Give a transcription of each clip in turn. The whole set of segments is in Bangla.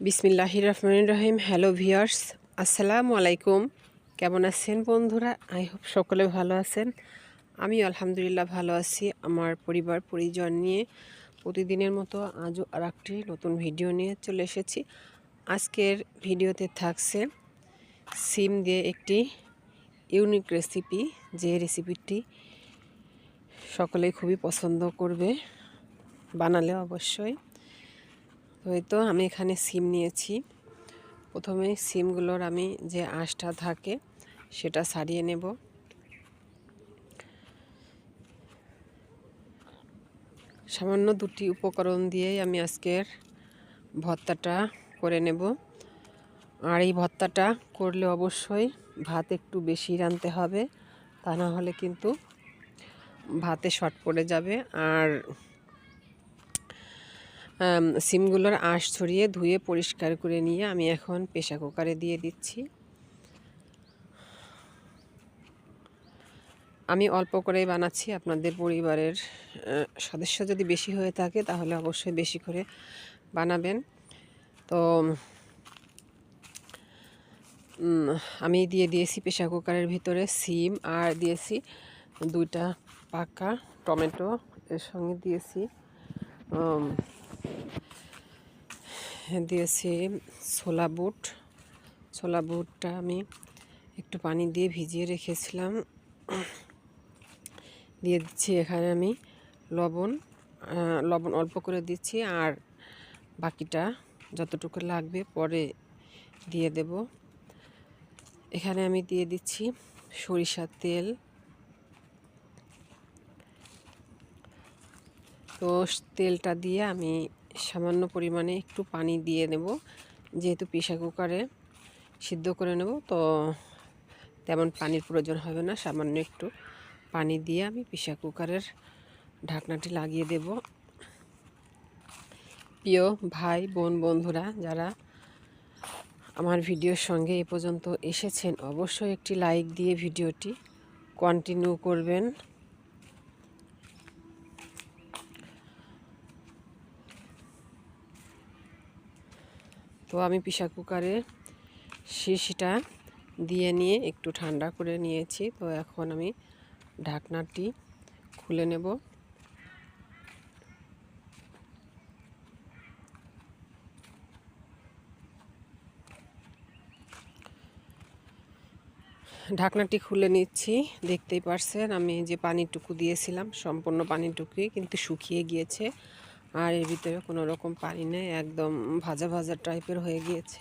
বিসমিল্লাহির রহমান রহিম। হ্যালো ভিয়ার্স আসসালামু আলাইকুম। কেমন আছেন বন্ধুরা? আই হোপ সকলে ভালো আছেন। আমি আলহামদুলিল্লাহ ভালো আছি। আমার পরিবার, পরিজন নিয়ে প্রতিদিনের মতো আজও আর একটি নতুন ভিডিও নিয়ে চলে এসেছি। আজকের ভিডিওতে থাকছে সিম দিয়ে একটি ইউনিক রেসিপি যে রেসিপিটি সকলেই খুবই পছন্দ করবে। বানালে অবশ্যই। তো এই তো আমি এখানে সিম নিয়েছি। প্রথমে সিমগুলোর আমি যে আঁশটা থাকে সেটা সারিয়ে নেব। সামান্য দুটি উপকরণ দিয়েই আমি আজকের ভর্তাটা করে নেব। আর এই ভর্তাটা করলে অবশ্যই ভাত একটু বেশি রানতে হবে, তা না হলে কিন্তু ভাতে শর্ট পড়ে যাবে। আর সিমগুলোর আঁশ ছড়িয়ে ধুয়ে পরিষ্কার করে নিয়ে আমি এখন প্রেশার কুকারে দিয়ে দিচ্ছি। আমি অল্প করেই বানাচ্ছি, আপনাদের পরিবারের সদস্য যদি বেশি হয়ে থাকে তাহলে অবশ্যই বেশি করে বানাবেন। তো আমি দিয়ে দিয়েছি প্রেশার কুকারের ভিতরে সিম আর দিয়েছি দুইটা পাকা টমেটো, এর সঙ্গে দিয়েছি দিয়েছি ছোলা বুট। ছোলা বুটটা আমি একটু পানি দিয়ে ভিজিয়ে রেখেছিলাম। দিয়ে দিচ্ছি এখানে আমি লবণ লবণ অল্প করে দিচ্ছি আর বাকিটা যতটুকু লাগবে পরে দিয়ে দেব। এখানে আমি দিয়ে দিচ্ছি সরিষার তেল। তো তেলটা দিয়ে আমি সামান্য পরিমাণে একটু পানি দিয়ে নেব যেহেতু প্রেশার কুকারে সিদ্ধ করে নেব, তো তেমন পানির প্রয়োজন হবে না। সামান্য একটু পানি দিয়ে আমি প্রেশার কুকারের ঢাকনাটি লাগিয়ে দেব। প্রিয় ভাই, বোন, বন্ধুরা, যারা আমার ভিডিওর সঙ্গে এ পর্যন্ত এসেছেন, অবশ্যই একটি লাইক দিয়ে ভিডিওটি কন্টিনিউ করবেন। তো আমি প্রেশার কুকারে শিশিটা দিয়ে নিয়ে একটু ঠান্ডা করে নিয়েছি। তো এখন আমি ঢাকনাটি খুলে নেব। ঢাকনাটি খুলে নিচ্ছি। দেখতেই পারছেন আমি যে পানিটুকু দিয়েছিলাম, সম্পূর্ণ পানিটুকুই কিন্তু শুকিয়ে গিয়েছে। আর এর ভিতরে কোনো রকম পানি নেই, একদম ভাজা ভাজা টাইপের হয়ে গিয়েছে।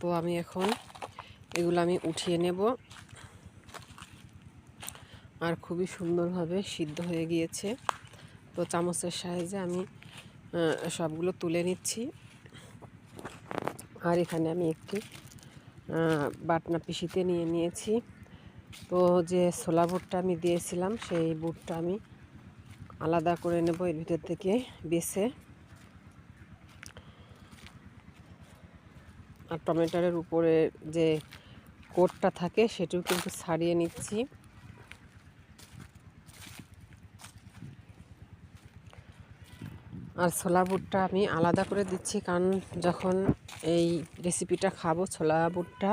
তো আমি এখন এগুলো আমি উঠিয়ে নেব। আর খুবই সুন্দরভাবে সিদ্ধ হয়ে গিয়েছে। তো চামচের সাহায্যে আমি সবগুলো তুলে নিচ্ছি। আর এখানে আমি একটি বাটনা পিসিতে নিয়ে নিয়েছি। তো যে ছোলা বুটটা আমি দিয়েছিলাম, সেই বুটটা আমি আলাদা করে নেব, এর ভিতর থেকে বেছে। আর টমেটোর উপরে যে কোটটা থাকে, সেটিও কিন্তু ছাড়িয়ে নিচ্ছি। আর ছোলা বুটটা আমি আলাদা করে দিচ্ছি, কারণ যখন এই রেসিপিটা খাব, ছোলা বুটটা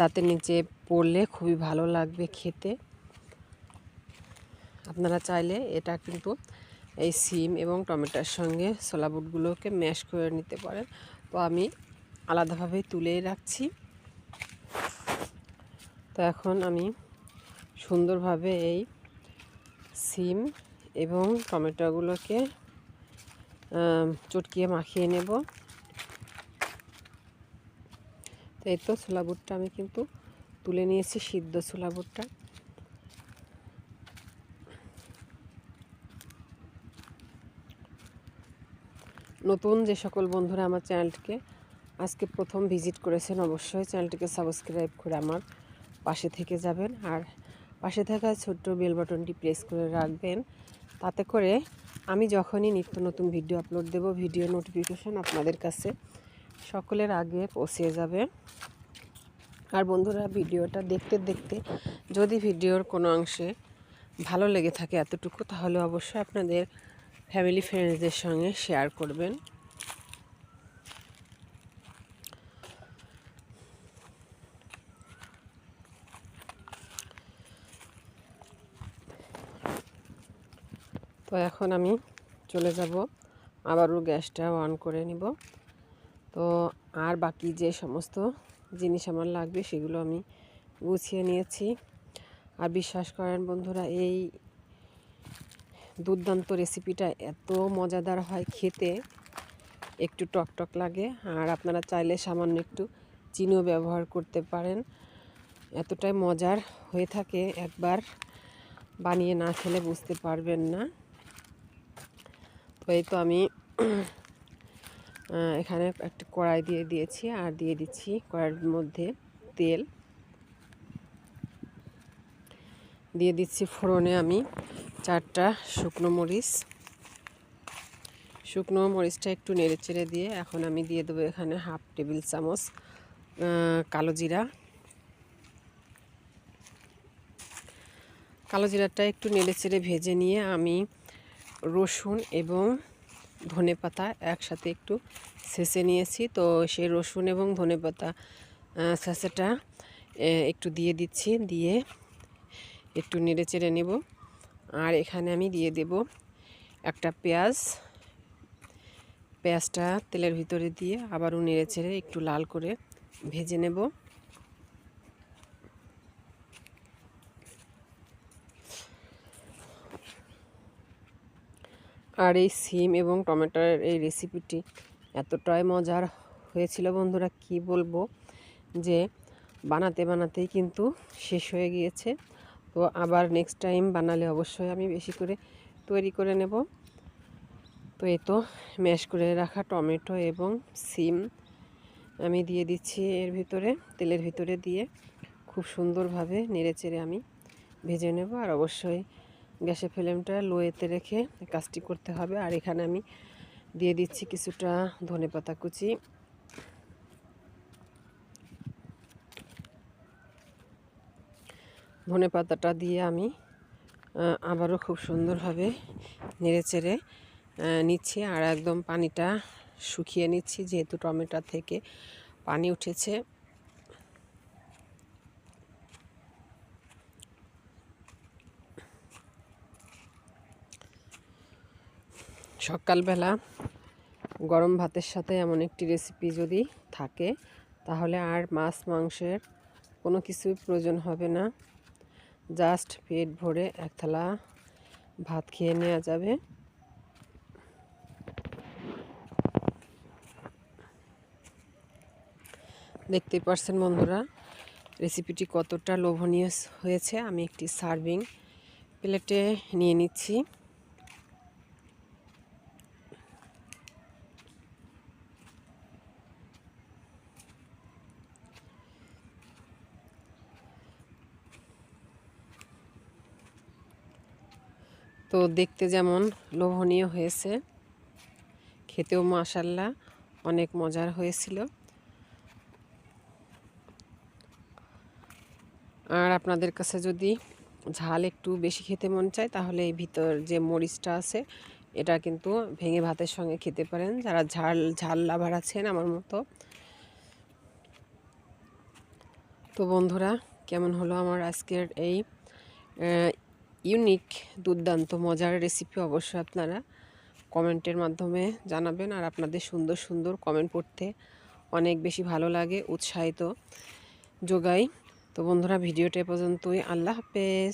দাঁতের নিচে পড়লে খুবই ভালো লাগবে খেতে। আপনারা চাইলে এটা কিন্তু এই সিম এবং টমেটোর সঙ্গে ছোলা বুটগুলোকে ম্যাশ করে নিতে পারেন। তো আমি আলাদাভাবে তুলে রাখছি। তো এখন আমি সুন্দরভাবে এই সিম এবং টমেটোগুলোকে চটকিয়ে মাখিয়ে নেব। তো এই তো ছোলা বুটটা আমি কিন্তু তুলে নিয়েছি, সিদ্ধ ছোলা বুটটা। নতুন যে সকল বন্ধুরা আমার চ্যানেলটিকে আজকে প্রথম ভিজিট করেছেন অবশ্যই চ্যানেলটিকে সাবস্ক্রাইব করে আমার পাশে থেকে যাবেন আর পাশে থাকা ছোট্ট বেল বাটনটি প্রেস করে রাখবেন। তাতে করে আমি যখনই নিত্য নতুন ভিডিও আপলোড দেব, ভিডিও নোটিফিকেশন আপনাদের কাছে সকলের আগে পৌঁছে যাবে। আর বন্ধুরা, ভিডিওটা দেখতে দেখতে যদি ভিডিওর কোনো অংশে ভালো লেগে থাকে এতটুকু, তাহলে অবশ্যই আপনাদের ফ্যামিলি ফ্রেন্ডসদের সঙ্গে শেয়ার করবেন। তো এখন আমি চলে যাব। আবারও গ্যাসটা অন করে নিব। তো আর বাকি যে সমস্ত জিনিস আমার লাগবে সেগুলো আমি গুছিয়ে নিয়েছি। আর বিশ্বাস করেন বন্ধুরা, এই দুর্দান্ত রেসিপিটা এত মজাদার হয় খেতে। একটু টক টক লাগে, আর আপনারা চাইলে সামান্য একটু চিনিও ব্যবহার করতে পারেন। এতটাই মজার হয়ে থাকে, একবার বানিয়ে না খেলে বুঝতে পারবেন না। তো এই তো আমি এখানে একটা কড়াই দিয়ে দিয়েছি, আর দিয়ে দিচ্ছি কড়াইয়ের মধ্যে তেল। দিয়ে দিচ্ছি ফোড়নে আমি চারটা শুকনো মরিচ। শুকনো মরিচটা একটু নেড়ে চেড়ে দিয়ে এখন আমি দিয়ে দেবো এখানে হাফ টেবিল চামচ কালো জিরা। কালো জিরাটা একটু নেড়ে চেড়ে ভেজে নিয়ে আমি রসুন এবং ধনে পাতা একসাথে একটু ছেঁচে নিয়েছি। তো সেই রসুন এবং ধনে পাতা ছেঁচাটা একটু দিয়ে দিচ্ছি, দিয়ে একটু নেড়ে চেড়ে নেব। আর এখানে আমি দিয়ে দেব একটা পেঁয়াজ। পেঁয়াজটা তেলের ভিতরে দিয়ে আবারও নেড়ে চেড়ে একটু লাল করে ভেজে নেব। আর এই সিম এবং টমেটোর এই রেসিপিটি এতটাই মজার হয়েছিল বন্ধুরা, কি বলব? যে বানাতে বানাতেই কিন্তু শেষ হয়ে গিয়েছে। তো আবার নেক্সট টাইম বানালে অবশ্যই আমি বেশি করে তৈরি করে নেব। তো এ তো ম্যাশ করে রাখা টমেটো এবং সিম আমি দিয়ে দিচ্ছি এর ভিতরে, তেলের ভিতরে দিয়ে খুব সুন্দরভাবে নেড়ে চেড়ে আমি ভেজে নেব। আর অবশ্যই গ্যাসের ফ্লেমটা লোয়েতে রেখে কাজটি করতে হবে। আর এখানে আমি দিয়ে দিচ্ছি কিছুটা ধনে পাতা কুচি। ধনে পাতাটা দিয়ে আমি আবারও খুব সুন্দরভাবে নেড়ে চেড়ে নিচ্ছি আর একদম পানিটা শুকিয়ে নিচ্ছি যেহেতু টমেটো থেকে পানি উঠেছে। সকালবেলা গরম ভাতের সাথে এমন একটি রেসিপি যদি থাকে, তাহলে আর মাছ, মাংসের কোনো কিছুই প্রয়োজন হবে না। জাস্ট পেট ভরে এক থালা ভাত খেয়ে নেওয়া যাবে। দেখতে পারছেন বন্ধুরা, রেসিপিটি কতটা লোভনীয় হয়েছে, আমি একটি সার্ভিং প্লেটে নিয়ে নিচ্ছি। তো দেখতে যেমন লোভনীয় হয়েছে। খেতেও মাসাল্লাহ অনেক মজার হয়েছিল। আর আপনাদের কাছে যদি ঝাল একটু বেশি খেতে মন চায়, তাহলে এই ভিতর যে মরিচটা আছে, এটা কিন্তু ভেঙে ভাতের সঙ্গে খেতে পারেন। যারা ঝাল ঝাল লাভার আছেন আমার মতো। তো বন্ধুরা, কেমন হলো আমার আজকের এই ইউনিক, দুর্দান্ত, মজার রেসিপি অবশ্যই আপনারা কমেন্টের মাধ্যমে জানাবেন আর আপনাদের সুন্দর সুন্দর কমেন্ট পড়তে অনেক বেশি ভালো লাগে, উৎসাহিত যোগাই। তো বন্ধুরা ভিডিওটা পর্যন্তই। আল্লাহ হাফেজ।